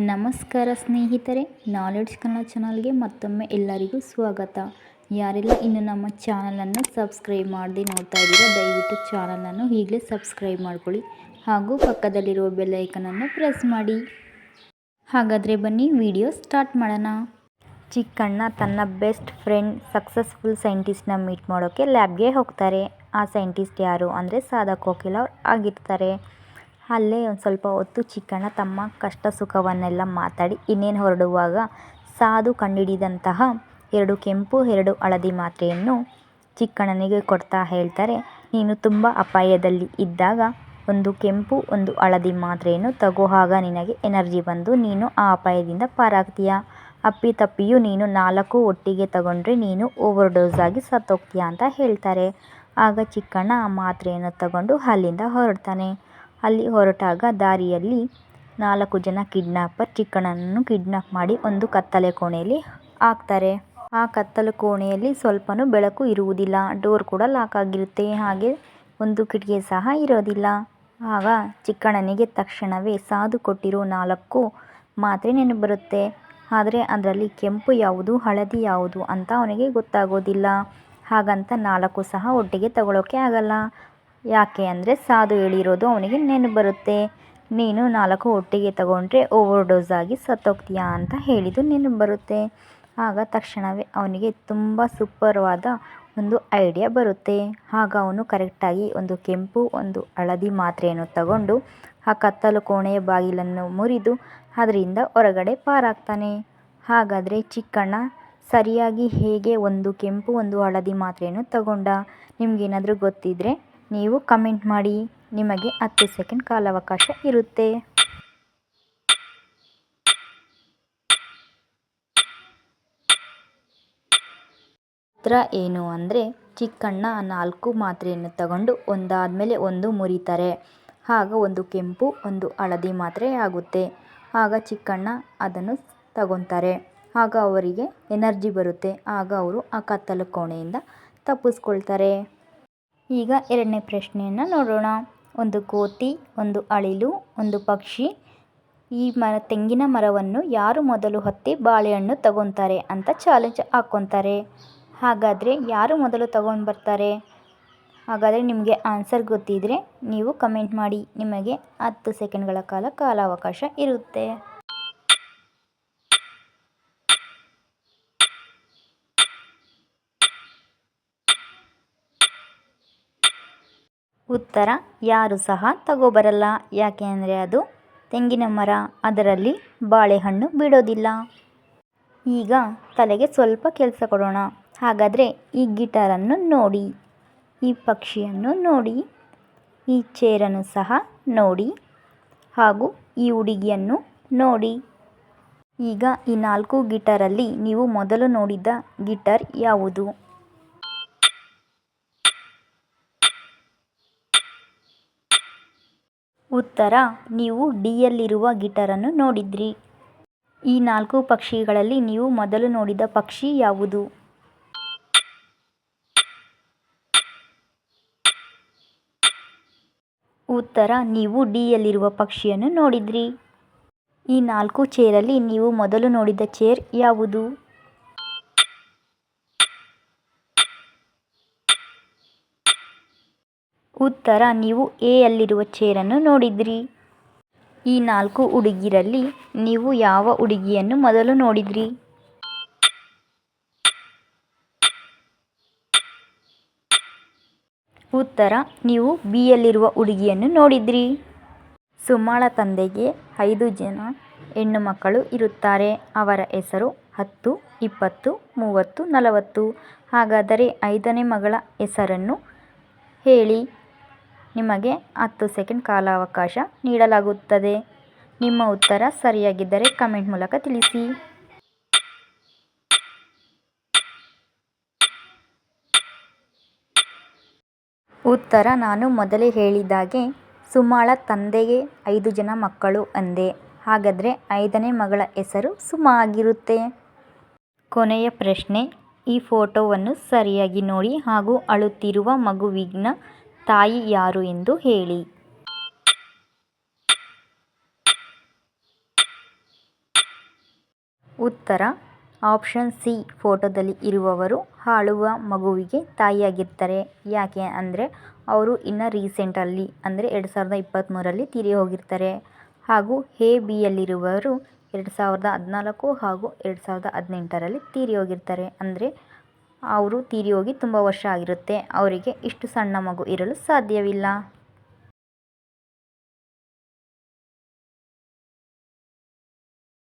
ನಮಸ್ಕಾರ ಸ್ನೇಹಿತರೆ ನಾಲೆಡ್ಜ್ ಕನ್ನಡ ಚಾನಲ್ಗೆ ಮತ್ತೊಮ್ಮೆ ಎಲ್ಲರಿಗೂ ಸ್ವಾಗತ. ಯಾರೆಲ್ಲ ಇನ್ನು ನಮ್ಮ ಚಾನಲನ್ನು ಸಬ್ಸ್ಕ್ರೈಬ್ ಮಾಡದೆ ನೋಡ್ತಾ ಇದ್ದೀರಾ, ದಯವಿಟ್ಟು ಚಾನಲನ್ನು ಈಗಲೇ ಸಬ್ಸ್ಕ್ರೈಬ್ ಮಾಡ್ಕೊಳ್ಳಿ ಹಾಗೂ ಪಕ್ಕದಲ್ಲಿರುವ ಬೆಲ್ಲೈಕನನ್ನು ಪ್ರೆಸ್ ಮಾಡಿ. ಹಾಗಾದರೆ ಬನ್ನಿ ವಿಡಿಯೋ ಸ್ಟಾರ್ಟ್ ಮಾಡೋಣ. ಚಿಕ್ಕಣ್ಣ ತನ್ನ ಬೆಸ್ಟ್ ಫ್ರೆಂಡ್ ಸಕ್ಸಸ್ಫುಲ್ ಸೈಂಟಿಸ್ಟ್ನ ಮೀಟ್ ಮಾಡೋಕ್ಕೆ ಲ್ಯಾಬ್ಗೆ ಹೋಗ್ತಾರೆ. ಆ ಸೈಂಟಿಸ್ಟ್ ಯಾರು ಅಂದರೆ ಸಾಧಾ ಕೋಕಿಲ ಅವ್ರು ಆಗಿರ್ತಾರೆ. ಅಲ್ಲೇ ಒಂದು ಸ್ವಲ್ಪ ಹೊತ್ತು ಚಿಕ್ಕಣ್ಣ ತಮ್ಮ ಕಷ್ಟ ಸುಖವನ್ನೆಲ್ಲ ಮಾತಾಡಿ ಇನ್ನೇನು ಹೊರಡುವಾಗ ಸಾಧು ಕಂಡುಹಿಡಿದಂತಹ ಎರಡು ಕೆಂಪು, ಎರಡು ಹಳದಿ ಮಾತ್ರೆಯನ್ನು ಚಿಕ್ಕಣ್ಣನಿಗೆ ಕೊಡ್ತಾ ಹೇಳ್ತಾರೆ. ನೀನು ತುಂಬ ಅಪಾಯದಲ್ಲಿ ಇದ್ದಾಗ ಒಂದು ಕೆಂಪು, ಒಂದು ಹಳದಿ ಮಾತ್ರೆಯನ್ನು ತಗೋ, ಆಗ ನಿನಗೆ ಎನರ್ಜಿ ಬಂದು ನೀನು ಆ ಅಪಾಯದಿಂದ ಪಾರಾಗ್ತೀಯ? ಅಪ್ಪಿತಪ್ಪಿಯೂ ನೀನು ನಾಲ್ಕು ಒಟ್ಟಿಗೆ ತಗೊಂಡ್ರೆ ನೀನು ಓವರ್ ಡೋಸ್ ಆಗಿ ಸತ್ತೋಗ್ತೀಯ ಅಂತ ಹೇಳ್ತಾರೆ. ಆಗ ಚಿಕ್ಕಣ್ಣ ಆ ಮಾತ್ರೆಯನ್ನು ತಗೊಂಡು ಅಲ್ಲಿಂದ ಹೊರಡ್ತಾನೆ. ಅಲ್ಲಿ ಹೊರಟಾಗ ದಾರಿಯಲ್ಲಿ ನಾಲ್ಕು ಜನ ಕಿಡ್ನಾಪರ್ ಚಿಕ್ಕಣ್ಣನನ್ನು ಕಿಡ್ನಾಪ್ ಮಾಡಿ ಒಂದು ಕತ್ತಲೆ ಕೋಣೆಯಲ್ಲಿ ಹಾಕ್ತಾರೆ. ಆ ಕತ್ತಲು ಕೋಣೆಯಲ್ಲಿ ಸ್ವಲ್ಪನೂ ಬೆಳಕು ಇರುವುದಿಲ್ಲ. ಡೋರ್ ಕೂಡ ಲಾಕ್ ಆಗಿರುತ್ತೆ. ಹಾಗೆ ಒಂದು ಕಿಟಕಿ ಸಹ ಇರೋದಿಲ್ಲ. ಆಗ ಚಿಕ್ಕಣ್ಣನಿಗೆ ತಕ್ಷಣವೇ ಸಾಧು ಕೊಟ್ಟಿರೋ ನಾಲ್ಕು ಮಾತ್ರೆ ನೆನಪು ಬರುತ್ತೆ ಆದರೆ ಅದರಲ್ಲಿ ಕೆಂಪು ಯಾವುದು, ಹಳದಿ ಯಾವುದು ಅಂತ ಅವನಿಗೆ ಗೊತ್ತಾಗೋದಿಲ್ಲ. ಹಾಗಂತ ನಾಲ್ಕು ಸಹ ಒಟ್ಟಿಗೆ ತಗೊಳ್ಳೋಕ್ಕೆ ಆಗಲ್ಲ. ಯಾಕೆ ಅಂದರೆ ಸಾಧು ಹೇಳಿರೋದು ಅವನಿಗೆ ನೆನಪು ಬರುತ್ತೆ. ನೀನು ನಾಲ್ಕು ಒಟ್ಟಿಗೆ ತಗೊಂಡ್ರೆ ಓವರ್ ಡೋಸ್ ಆಗಿ ಸತ್ತೋಗ್ತೀಯಾ ಅಂತ ಹೇಳಿದ್ದು ನೆನಪು ಬರುತ್ತೆ. ಆಗ ತಕ್ಷಣವೇ ಅವನಿಗೆ ತುಂಬ ಸೂಪರ್ವಾದ ಒಂದು ಐಡಿಯಾ ಬರುತ್ತೆ. ಆಗ ಅವನು ಕರೆಕ್ಟಾಗಿ ಒಂದು ಕೆಂಪು, ಒಂದು ಹಳದಿ ಮಾತ್ರೆಯನ್ನು ತಗೊಂಡು ಆ ಕತ್ತಲು ಕೋಣೆಯ ಬಾಗಿಲನ್ನು ಮುರಿದು ಅದರಿಂದ ಹೊರಗಡೆ ಪಾರಾಗ್ತಾನೆ. ಹಾಗಾದರೆ ಚಿಕ್ಕಣ್ಣ, ಸರಿಯಾಗಿ ಹೇಗೆ ಒಂದು ಕೆಂಪು, ಒಂದು ಹಳದಿ ಮಾತ್ರೆಯನ್ನು ತಗೊಂಡ? ನಿಮಗೇನಾದರೂ ಗೊತ್ತಿದ್ದರೆ ನೀವು ಕಮೆಂಟ್ ಮಾಡಿ. ನಿಮಗೆ ಹತ್ತು ಸೆಕೆಂಡ್ ಕಾಲಾವಕಾಶ ಇರುತ್ತೆ. ಚಿತ್ರ ಏನು ಅಂದರೆ ಚಿಕ್ಕಣ್ಣ ನಾಲ್ಕು ಮಾತ್ರೆಯನ್ನು ತಗೊಂಡು ಒಂದಾದ ಮೇಲೆ ಒಂದು ಮುರಿತಾರೆ. ಆಗ ಒಂದು ಕೆಂಪು, ಒಂದು ಹಳದಿ ಮಾತ್ರೆ ಆಗುತ್ತೆ. ಆಗ ಚಿಕ್ಕಣ್ಣ ಅದನ್ನು ತಗೊತಾರೆ. ಆಗ ಅವರಿಗೆ ಎನರ್ಜಿ ಬರುತ್ತೆ. ಆಗ ಅವರು ಆ ಕತ್ತಲು ಕೋಣೆಯಿಂದ ತಪ್ಪಿಸ್ಕೊಳ್ತಾರೆ. ಈಗ ಎರಡನೇ ಪ್ರಶ್ನೆಯನ್ನು ನೋಡೋಣ. ಒಂದು ಕೋತಿ, ಒಂದು ಅಳಿಲು, ಒಂದು ಪಕ್ಷಿ. ಈ ಮರ, ತೆಂಗಿನ ಮರವನ್ನು ಯಾರು ಮೊದಲು ಹತ್ತಿ ಬಾಳೆಹಣ್ಣು ತಗೊತಾರೆ ಅಂತ ಚಾಲೆಂಜ್ ಹಾಕ್ಕೊತಾರೆ. ಹಾಗಾದರೆ ಯಾರು ಮೊದಲು ತಗೊಂಡು ಬರ್ತಾರೆ? ಹಾಗಾದರೆ ನಿಮಗೆ ಆನ್ಸರ್ ಗೊತ್ತಿದ್ದರೆ ನೀವು ಕಮೆಂಟ್ ಮಾಡಿ. ನಿಮಗೆ ಹತ್ತು ಸೆಕೆಂಡ್ಗಳ ಕಾಲ ಕಾಲಾವಕಾಶ ಇರುತ್ತೆ. ಉತ್ತರ, ಯಾರು ಸಹ ತಗೋಬರಲ್ಲ. ಯಾಕೆ ಅಂದರೆ ಅದು ತೆಂಗಿನ ಮರ, ಅದರಲ್ಲಿ ಬಾಳೆಹಣ್ಣು ಬಿಡೋದಿಲ್ಲ. ಈಗ ತಲೆಗೆ ಸ್ವಲ್ಪ ಕೆಲಸ ಕೊಡೋಣ. ಹಾಗಾದರೆ ಈ ಗಿಟಾರನ್ನು ನೋಡಿ, ಈ ಪಕ್ಷಿಯನ್ನು ನೋಡಿ, ಈ ಚೇರನ್ನು ಸಹ ನೋಡಿ, ಹಾಗೂ ಈ ಹುಡುಗಿಯನ್ನು ನೋಡಿ. ಈಗ ಈ ನಾಲ್ಕು ಗಿಟಾರಲ್ಲಿ ನೀವು ಮೊದಲು ನೋಡಿದ ಗಿಟಾರ್ ಯಾವುದು? ಉತ್ತರ, ನೀವು ಡಿಯಲ್ಲಿರುವ ಗಿಟರನ್ನು ನೋಡಿದ್ರಿ. ಈ ನಾಲ್ಕು ಪಕ್ಷಿಗಳಲ್ಲಿ ನೀವು ಮೊದಲು ನೋಡಿದ ಪಕ್ಷಿ ಯಾವುದು? ಉತ್ತರ, ನೀವು ಡಿಯಲ್ಲಿರುವ ಪಕ್ಷಿಯನ್ನು ನೋಡಿದ್ರಿ. ಈ ನಾಲ್ಕು ಚೇರಲ್ಲಿ ನೀವು ಮೊದಲು ನೋಡಿದ ಚೇರ್ ಯಾವುದು? ಉತ್ತರ ನೀವು ಎ ಚೇರನ್ನು ನೋಡಿದ್ರಿ. ಈ ನಾಲ್ಕು ಹುಡುಗಿರಲ್ಲಿ ನೀವು ಯಾವ ಹುಡುಗಿಯನ್ನು ಮೊದಲು ನೋಡಿದ್ರಿ? ಉತ್ತರ, ನೀವು ಬಿ ಯಲ್ಲಿರುವ ಹುಡುಗಿಯನ್ನು ನೋಡಿದ್ರಿ. ಸುಮಾಳ ತಂದೆಗೆ ಐದು ಜನ ಹೆಣ್ಣು ಮಕ್ಕಳು ಇರುತ್ತಾರೆ. ಅವರ ಹೆಸರು ಹತ್ತು, ಇಪ್ಪತ್ತು, ಮೂವತ್ತು, ನಲವತ್ತು. ಹಾಗಾದರೆ ಐದನೇ ಮಗಳ ಹೆಸರನ್ನು ಹೇಳಿ. ನಿಮಗೆ ಹತ್ತು ಸೆಕೆಂಡ್ ಕಾಲಾವಕಾಶ ನೀಡಲಾಗುತ್ತದೆ. ನಿಮ್ಮ ಉತ್ತರ ಸರಿಯಾಗಿದ್ದರೆ ಕಮೆಂಟ್ ಮೂಲಕ ತಿಳಿಸಿ. ಉತ್ತರ ನಾನು ಮೊದಲೇ ಹೇಳಿದಾಗೆ, ಸುಮಾಳ ತಂದೆಗೆ ಐದು ಜನ ಮಕ್ಕಳು ಅಂದೆ. ಹಾಗಾದರೆ ಐದನೇ ಮಗಳ ಹೆಸರು ಸುಮಾ ಆಗಿರುತ್ತೆ. ಕೊನೆಯ ಪ್ರಶ್ನೆ, ಈ ಫೋಟೋವನ್ನು ಸರಿಯಾಗಿ ನೋಡಿ ಹಾಗೂ ಅಳುತ್ತಿರುವ ಮಗುವಿನ ತಾಯಿ ಯಾರು ಎಂದು ಹೇಳಿ. ಉತ್ತರ. ಆಪ್ಷನ್ ಸಿ ಫೋಟೋದಲ್ಲಿ ಇರುವವರು ಹಾಳುವ ಮಗುವಿಗೆ ತಾಯಿಯಾಗಿರ್ತಾರೆ. ಯಾಕೆ ಅಂದರೆ ಅವರು ಇನ್ನು ರೀಸೆಂಟಲ್ಲಿ ಅಂದರೆ ಎರಡು ಸಾವಿರದ ಇಪ್ಪತ್ತ್ಮೂರಲ್ಲಿ ತೀರಿ ಹೋಗಿರ್ತಾರೆ. ಹಾಗೂ ಎ ಬಿಯಲ್ಲಿರುವವರು ಎರಡು ಸಾವಿರದ ಹದಿನಾಲ್ಕು ಹಾಗೂ ಎರಡು ಸಾವಿರದ ಹದಿನೆಂಟರಲ್ಲಿ ತೀರಿ ಹೋಗಿರ್ತಾರೆ. ಅಂದರೆ ಅವರು ತೀರಿ ಹೋಗಿ ತುಂಬ ವರ್ಷ ಆಗಿರುತ್ತೆ. ಅವರಿಗೆ ಇಷ್ಟು ಸಣ್ಣ ಮಗು ಇರಲು ಸಾಧ್ಯವಿಲ್ಲ.